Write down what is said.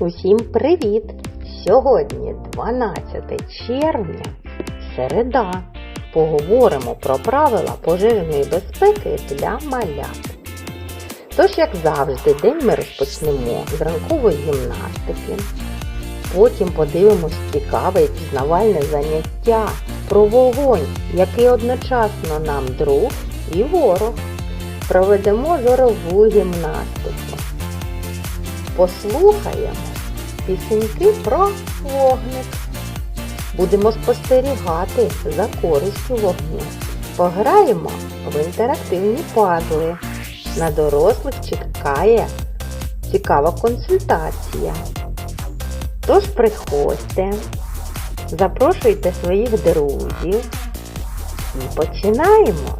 Усім привіт! Сьогодні 12 червня, середа. Поговоримо про правила пожежної безпеки для малят. Тож, як завжди, день ми розпочнемо з ранкової гімнастики. Потім подивимось цікаве і пізнавальне заняття про вогонь, який одночасно нам друг і ворог. Проведемо зорову гімнастику. Послухаємо пісеньки про вогник. Будемо спостерігати за користю вогню. Пограємо в інтерактивні пазли. На дорослих чекає цікава консультація. Тож приходьте, запрошуйте своїх друзів і починаємо.